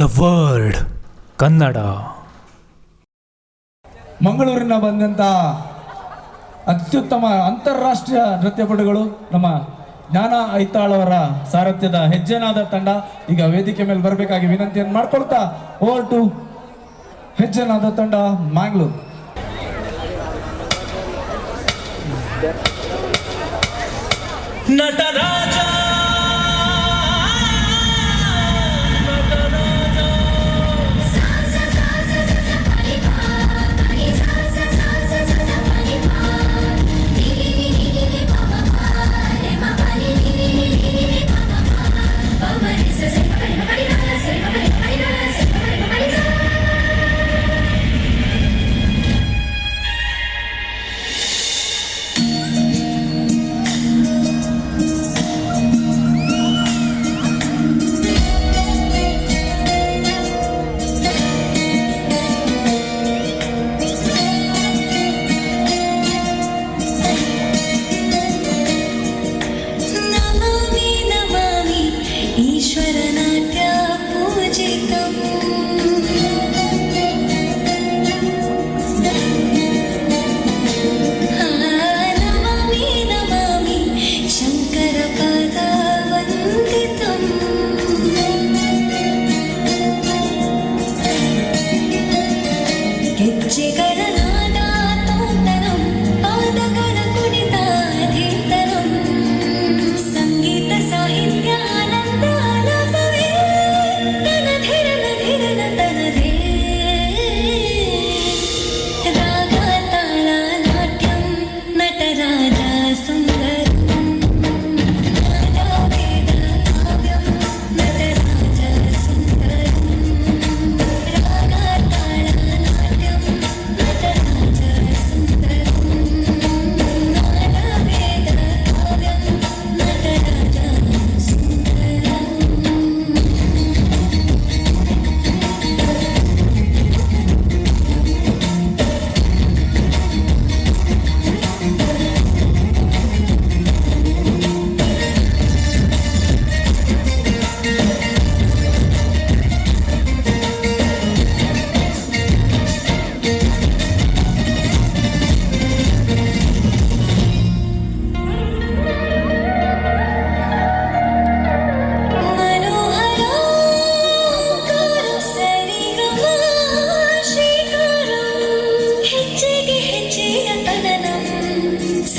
The word Kannada. ಮಂಗಳೂರಿನ ಬಂದಂತ ಅತ್ಯುತ್ತಮ ಅಂತಾರಾಷ್ಟ್ರೀಯ ನೃತ್ಯಪಟುಗಳು ನಮ್ಮ ಜ್ಞಾನ ಐತಾಳವರ ಅವರ ಸಾರಥ್ಯದ ಹೆಜ್ಜೆನಾದ ತಂಡ ಈಗ ವೇದಿಕೆ ಮೇಲೆ ಬರಬೇಕಾಗಿ ವಿನಂತಿಯನ್ನು ಮಾಡ್ಕೊಳ್ತಾ ಓವರ್ ಟು ಹೆಜ್ಜೆನಾದ ತಂಡ ಮ್ಯಾಂಗ್ಳೂರ್. ನಟರಾಜ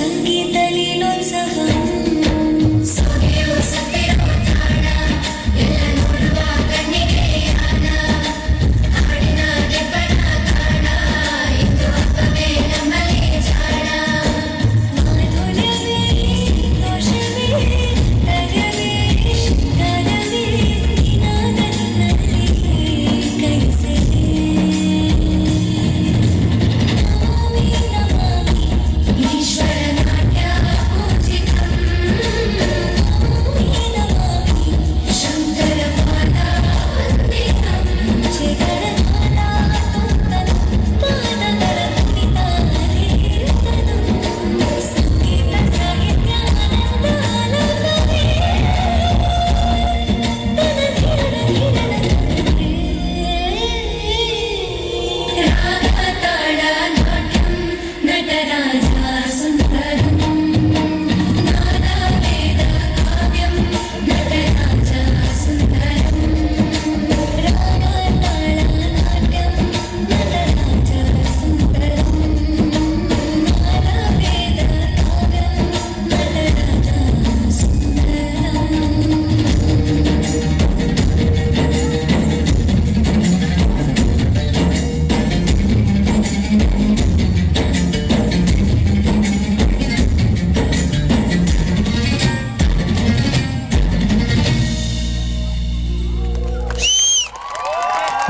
సంగీత లీలోత్సవం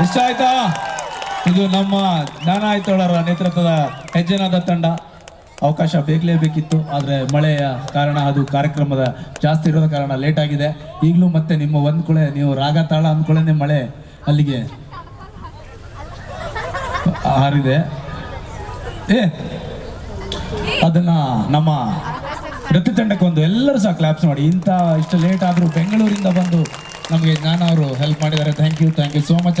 ಇಷ್ಟ ಆಯ್ತಾ? ಇದು ನಮ್ಮ ಜ್ಞಾನ ನೇತೃತ್ವದ ಹೆಜ್ಜೆನಾದ ತಂಡ. ಅವಕಾಶ ಬೇಕಲೇಬೇಕಿತ್ತು ಆದರೆ ಮಳೆಯ ಕಾರಣ ಅದು ಕಾರ್ಯಕ್ರಮದ ಜಾಸ್ತಿ ಇರೋದ ಕಾರಣ ಲೇಟ್ ಆಗಿದೆ. ಈಗಲೂ ಮತ್ತೆ ನಿಮ್ಮ ಒಂದು ಕುಳೆ, ನೀವು ರಾಗ ತಾಳ ಅಂದ್ಕೊಳ್ಳೇನೆ ಮಳೆ ಅಲ್ಲಿಗೆ ಹಾರಿದೆ. ಏ, ಅದನ್ನ ನಮ್ಮ ನೃತ್ಯ ತಂಡಕ್ಕೆ ಒಂದು ಎಲ್ಲರೂ ಸಹ ಕ್ಲಾಪ್ಸ್ ಮಾಡಿ. ಇಂಥ ಇಷ್ಟು ಲೇಟ್ ಆದರೂ ಬೆಂಗಳೂರಿಂದ ಬಂದು ನಮಗೆ ಜ್ಞಾನ ಅವರು ಹೆಲ್ಪ್ ಮಾಡಿದ್ದಾರೆ. Thank you thank you so much